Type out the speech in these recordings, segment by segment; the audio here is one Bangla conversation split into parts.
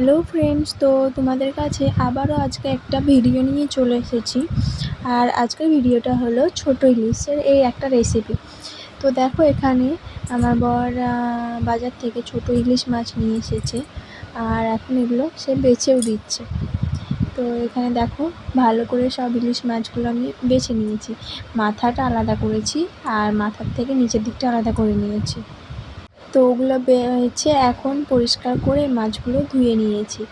হ্যালো ফ্রেন্ডস, তো তোমাদের কাছে আবারও আজকে একটা ভিডিও নিয়ে চলে এসেছি। আর আজকের ভিডিওটা হলো ছোটো ইলিশের এই একটা রেসিপি তো দেখো এখানে আমার বর বাজার থেকে ছোটো ইলিশ মাছ নিয়ে এসেছে। আর এখন এগুলো সে বেছেও দিচ্ছে। তো এখানে দেখো ভালো করে সব ইলিশ মাছগুলো আমি বেছে নিয়েছি। মাথাটা আলাদা করেছি আর মাথার থেকে নিচের দিকটা আলাদা করে নিয়েছি। তো ওগুলো বেছে এখন পরিষ্কার করে মাছগুলো ধুয়ে নিয়েছি।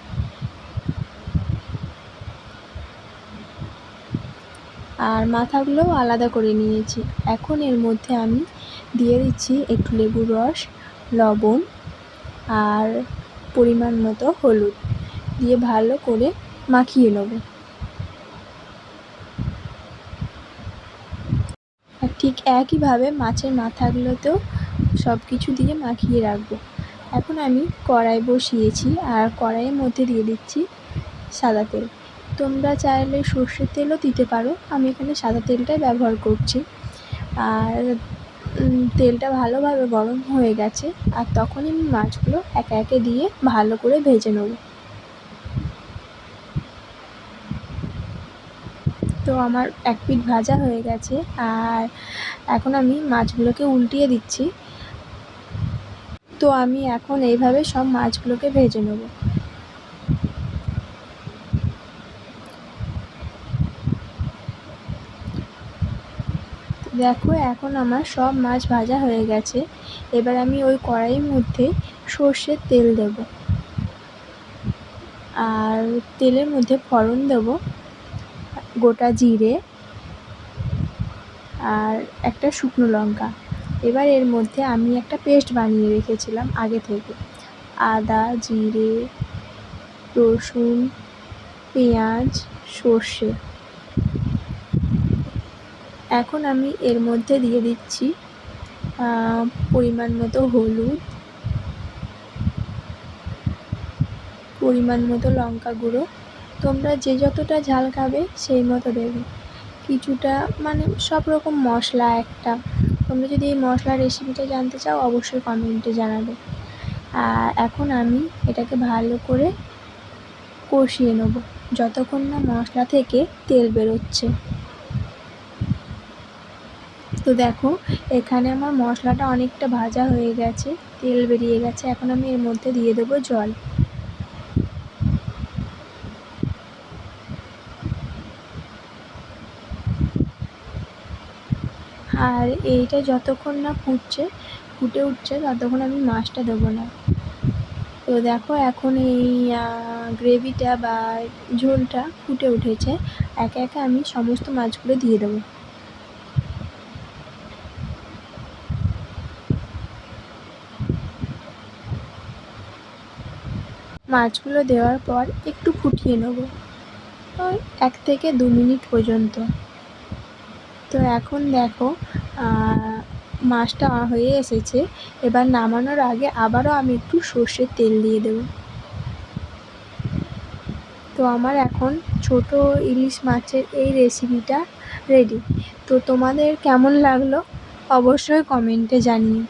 আর মাথাগুলোও আলাদা করে নিয়েছি। এখন এর মধ্যে আমি দিয়ে দিচ্ছি একটু লেবুর রস, লবণ আর পরিমাণ মতো হলুদ দিয়ে ভালো করে মাখিয়ে নেব। ঠিক একইভাবে মাছের মাথাগুলোতেও সব কিছু দিয়ে মাখিয়ে রাখব। এখন আমি কড়াই বসিয়েছি আর কড়াইয়ের মধ্যে দিয়ে দিচ্ছি সাদা তেল। তোমরা চাইলে সর্ষের তেলও দিতে পারো। আমি এখানে সাদা তেলটাই ব্যবহার করছি। আর তেলটা ভালোভাবে গরম হয়ে গেছে। আর তখনই আমি মাছগুলো একে একে দিয়ে ভালো করে ভেজে নেব। তো আমার এক পিঠ ভাজা হয়ে গেছে। আর এখন আমি মাছগুলোকে উল্টিয়ে দিচ্ছি। তো আমি এখন এইভাবে সব মাছগুলোকে ভেজে নেব। দেখো, এখন আমার সব মাছ ভাজা হয়ে গেছে। এবার আমি ওই কড়াইয়ের মধ্যে সর্ষের তেল দেব। আর তেলের মধ্যে ফোড়ন দেব, গোটা জিরে, আর একটা শুকনো লঙ্কা। এবার এর মধ্যে আমি একটা পেস্ট বানিয়ে রেখেছিলাম আগে থেকে। আদা, জিরে, রসুন, পেঁয়াজ, সর্ষে। এখন আমি এর মধ্যে দিয়ে দিচ্ছি পরিমাণ মতো হলুদ, পরিমাণ মতো লঙ্কা গুঁড়ো। তোমরা যে যতটা ঝাল খাবে সেই মতো দেবে। কিছুটা মানে সব রকম মশলা একটা। তোমরা যদি এই মশলার রেসিপিটা জানতে চাও, অবশ্যই কমেন্টে জানাবে। আর এখন আমি এটাকে ভালো করে কষিয়ে নেব। যতক্ষণ না মশলা থেকে তেল বেরোচ্ছে। তো দেখো, এখানে আমার মশলাটা অনেকটা ভাজা হয়ে গেছে, তেল বেরিয়ে গেছে। এখন আমি এর মধ্যে দিয়ে দেবো জল। আর এইটা যতক্ষণ না ফুটছে, ফুটে উঠছে, ততক্ষণ আমি মাছটা দেবো না। তো দেখো এখন এই গ্রেভিটা বা ঝোলটা ফুটে উঠেছে। একে একে আমি সমস্ত মাছগুলো দিয়ে দেবো। মাছগুলো দেওয়ার পর একটু ফুটিয়ে নেব। এক থেকে দু মিনিট পর্যন্ত। তো এখন দেখো মাছটা হয়ে এসেছে। এবার নামানোর আগে আবারও আমি একটু সর্ষের তেল দিয়ে দেব। তো আমার এখন ছোট ইলিশ মাছের এই রেসিপিটা রেডি তো তোমাদের কেমন লাগল? অবশ্যই কমেন্টে জানিও।